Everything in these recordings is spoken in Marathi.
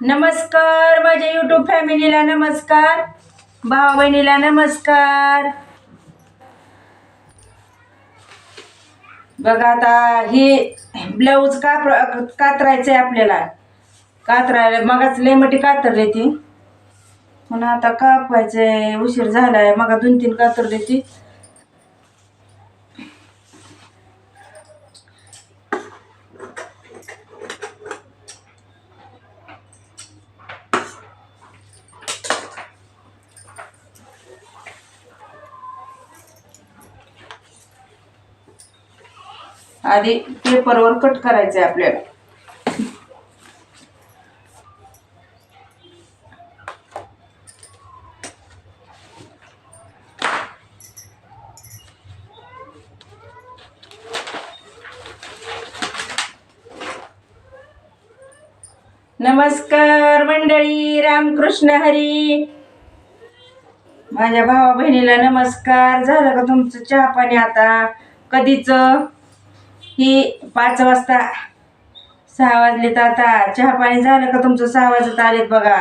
नमस्कार माझ्या यूट्यूब फॅमिलीला नमस्कार भाऊ बहिणीला नमस्कार. बघा आता हे ब्लाऊज काप कातरायचं आहे आपल्याला. कातरायला मगाच लेमटी कातरली ती म्हणून आता कापायचंय उशीर झालाय मग दोन तीन कातरली ती आधी पेपरवर कट करायचंय आपल्याला. नमस्कार मंडळी रामकृष्ण हरी. माझ्या भावा बहिणीला नमस्कार. झालं का तुमचं चहा पाणी आता? कधीच? ही पाच वाजता सहा वाजले तर आता चहा पाणी झालं का तुमचं सहा वाजत आलेत बघा.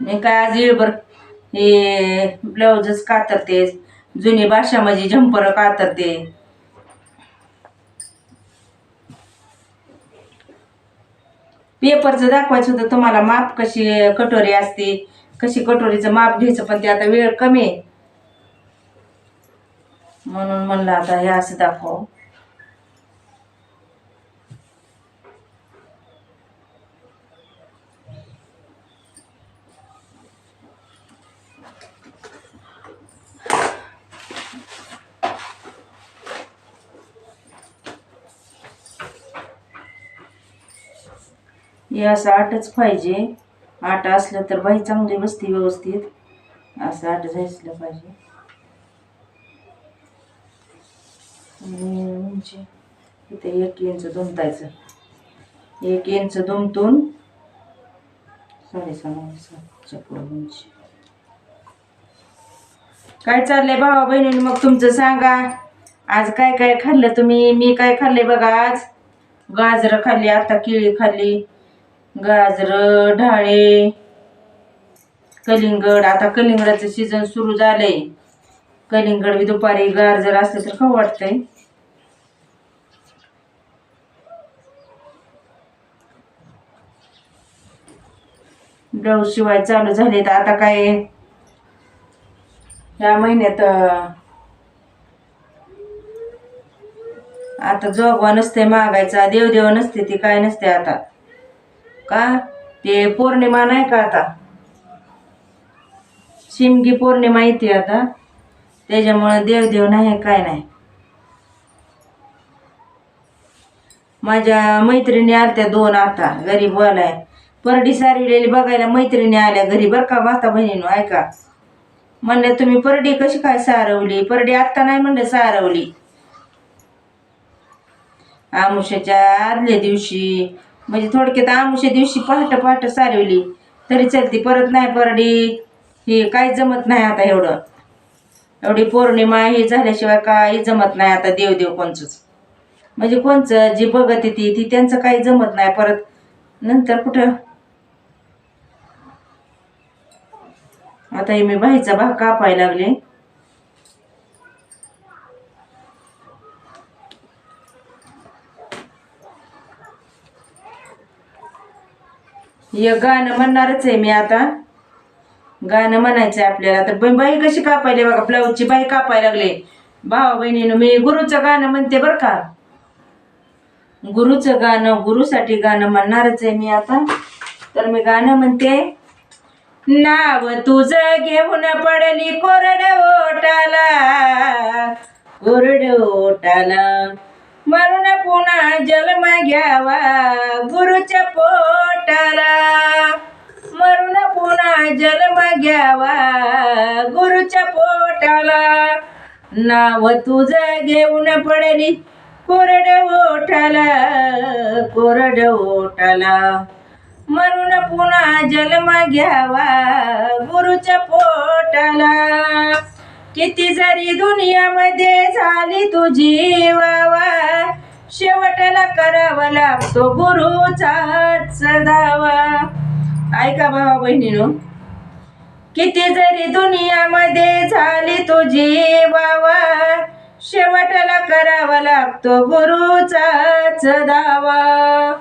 मी काय आज येळभर हे ब्लाऊजच कातरते जुनी भाषा म्हणजे झंपर कातरते. पेपरचं दाखवायचं होतं तुम्हाला माप कशी कटोरी असते कशी कटोरीचं माप घ्यायचं पण ते आता वेळ कमी आहे. म्हणून म्हणलं आता हे असं दाखव. हे असं आटच पाहिजे. आट असलं तर बाई चांगली बसते व्यवस्थित. असं आट झालं पाहिजे. आणि म्हणजे इथे एक इंच दुमतायचं. एक इंच दुमतून साडेसहा म्हणजे सातच्या पुढं उंची काय चाललंय भावा बहिणीने मग तुमचं सांगा. आज काय काय खाल्लं तुम्ही? मी काय खाल्ले बघा आज? गाजरं खाल्ली आता केळी खाल्ली. गाजरं ढाळे कलिंगड. आता कलिंगडाचं सीझन सुरू झालंय. कलिंगड बी दुपारी गाजर असलं तर खाऊ वाटतंय. ब्लाऊज शिवाय चालू झाले तर आता काय ह्या महिन्यात आता जोगवा नसते मागायचा देवदेव नसते ती काय नसते आता. का? ते पौर्णिमा नाही का आता? शिमगी पौर्णिमा येते आता. त्याच्यामुळं देवदेव नाही काय नाही. माझ्या मैत्रिणी आलत्या दोन आता घरी बोलाय परडी सारविलेली बघायला मैत्रिणी आल्या घरी बरं का भाता बहिणीनो ऐका. म्हणलं तुम्ही परडी कशी काय सारवली? परडी आत्ता नाही म्हणलं सारवली. आमुष्याच्या आदल्या दिवशी म्हणजे थोडक्यात आमुष्या दिवशी पहाट पहाट सारवली. तरी चलती परत नाही परडी. हे काही जमत नाही आता एवढं. एवढी पौर्णिमा हे झाल्याशिवाय काही जमत नाही आता देवदेव कोणचंच. म्हणजे कोणचं जी बघत येते ती त्यांचं काही जमत नाही. परत नंतर कुठं आता हे मी बाईचा भाग कापायला लागले. हे गाणं म्हणणारच आहे मी आता. गाणं म्हणायचं आहे आपल्याला. तर बाई कशी कापायला बघा ब्लाऊजची बाई कापायला लागले. भावा बहिणीनं मी गुरुचं गाणं म्हणते बरं का. गुरुचं गाणं गुरुसाठी गाणं म्हणणारच आहे मी आता. तर मी गाणं म्हणते. नाव तुझं घेऊन पडली कोरड ओटाला कोरड ओटाला मरून पुन्हा जन्म घ्यावा गुरुच्या पोटाला. मरून पुन्हा जन्म घ्यावा गुरुच्या पोटाला. नाव तुझं घेऊन पडली कोरड ओठाला कोरड ओठाला. म्हणून पुन्हा जन्म घ्यावा. गुरुच्या पोटाला किती जरी दुनियामध्ये झाली तुझी वावा. शेवटला करावा लागतो गुरुचा दावा. ऐका भावा बहिणीनो किती जरी दुनियामध्ये झाली तुझी वावा. शेवटला करावा लागतो गुरुचाच दावा.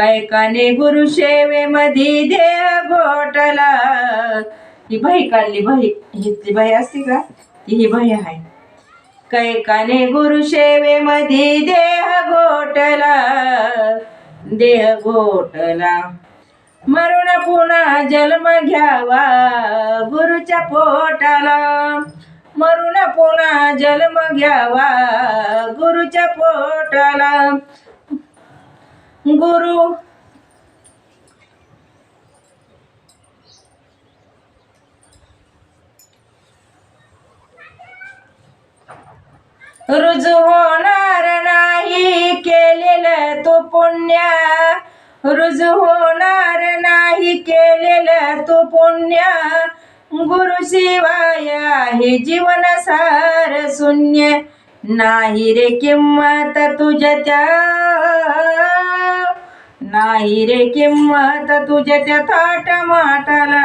कैकाने गुरु सेवेमध्ये देह घोटला. ही बाई काढली बाई. हितली बाई असते का? ती ही बाई आहे. कैकाने गुरु सेवेमध्ये देह घोटला. देह घोटला. मरुण पुन्हा जन्म घ्यावा गुरुच्या पोटाला. मरुण पुन्हा जन्म घ्यावा गुरुच्या पोटाला. गुरु रुजू होणार नाही केलेलं तो पुण्य. रुजू होणार नाही केलेलं तो पुण्य. गुरु शिवाय आहे जीवन सार शून्य. नाही रे किंमत तुझ्या त्या नाही रे किंमत तुझ्या त्या थाटामाटाला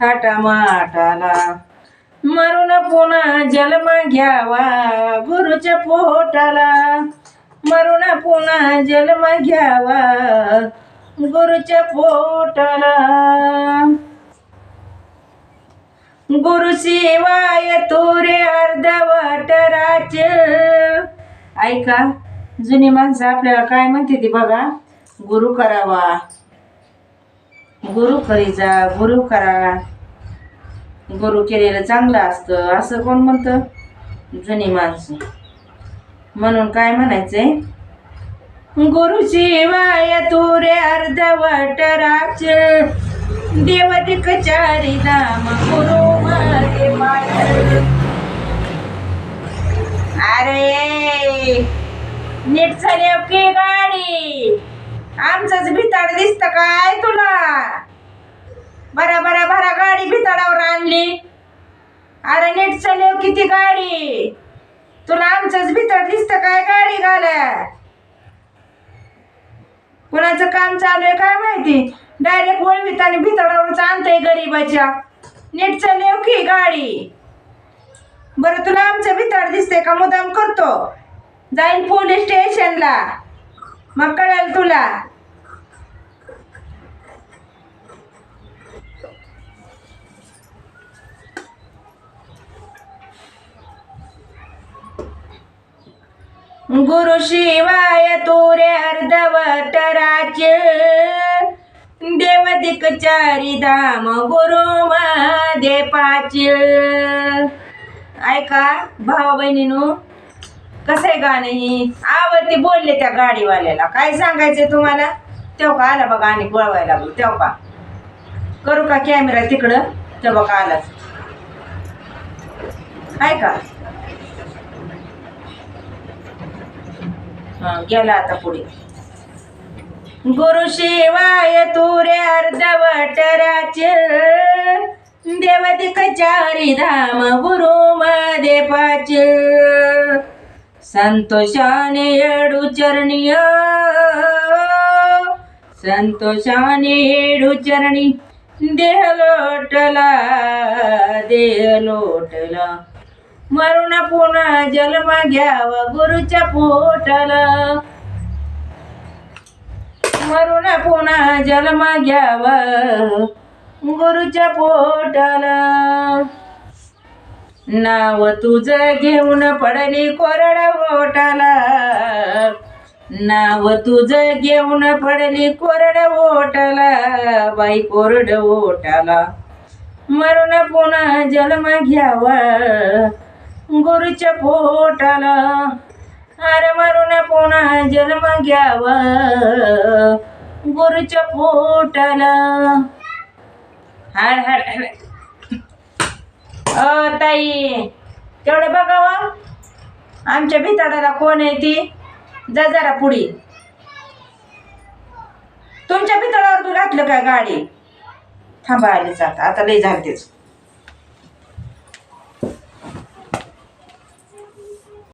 थाटामाटाला मरून पुन्हा जन्म घ्यावा गुरुच्या पोटाला. मरून पुन्हा जन्म घ्यावा गुरुच्या पोटाला. गुरु शिवाय तुरे अर्धवटराचे ऐका जुनी माणसं आपल्याला काय म्हणते ती बघा. गुरु करावा. गुरु करीचा गुरु करा. गुरु केलेलं चांगलं असतं. असं कोण म्हणतं? जुनी माणसं. म्हणून काय म्हणायचंय? गुरु शिवाय तुरे अर्धवट राच देवदिक चारी नाम गुरु अरे नीट झाली की गाडी. आमचंच भिताड दिसत काय तुला? बरा बरा बरा गाडी भिताडावर आणली. अरे नीट चालव किती गाडी? तुला आमचंच भिताड दिसत काय गाडी घाला कुणाचं काम चालू आहे काय माहिती? डायरेक्ट वळवीत आणि भितडावरच आणतंय गरीबाच्या. नीट चालव की गाडी? बरं तुला आमचं भिताड दिसतंय का? मुदाम करतो. जाईल पोलीस स्टेशनला. मग कळेल तुला. गुरु शिवाय तुरे अर्धवटराचे देवदिक चारी धाम गुरु मध्ये पाचे ऐका भावा बहिणीनो कसं आहे गाणं ही? आवडती बोलले त्या गाडीवाल्याला. काय सांगायचं तुम्हाला? तेव्हा का आला बघा आणि पळवायला लागलो तेव्हा का? करू का कॅमेरा तिकडं? तेव्हा का आलाच? आहे हा गेला आता पुढे. गुरु शिवाय तुरे अर्धवटराचे. देवदिक चारी धाम गुरु मध्ये पाच. संतोषाने येडू चरणीय संतोषाने येडू चरणी देह लोटला देह लोटला मरुण पुन्हा जन्म घ्यावा गुरुच्या पोटाला मरुण पुन्हा जन्म घ्यावा गुरुच्या पोटाला नाव तुझं घेऊन पडली कोरड ओटाला नाव तुझं घेऊन पडली कोरड ओटाला बाई कोरड ओटाला मरुण पुन्हा जन्म घ्यावा. गुरुच्या पोटाला. अरे मरून पुन्हा जन्म घ्यावा. गुरुच्या पोटाला. हाड हाड हाड. ताई तेवढं बघावं. आमच्या भिताडाला कोण आहे ती? जा जरा पुढे. तुमच्या भिताडावर बी घातलं काय गाडी? थांबा आलीच आता आता लई झालतेच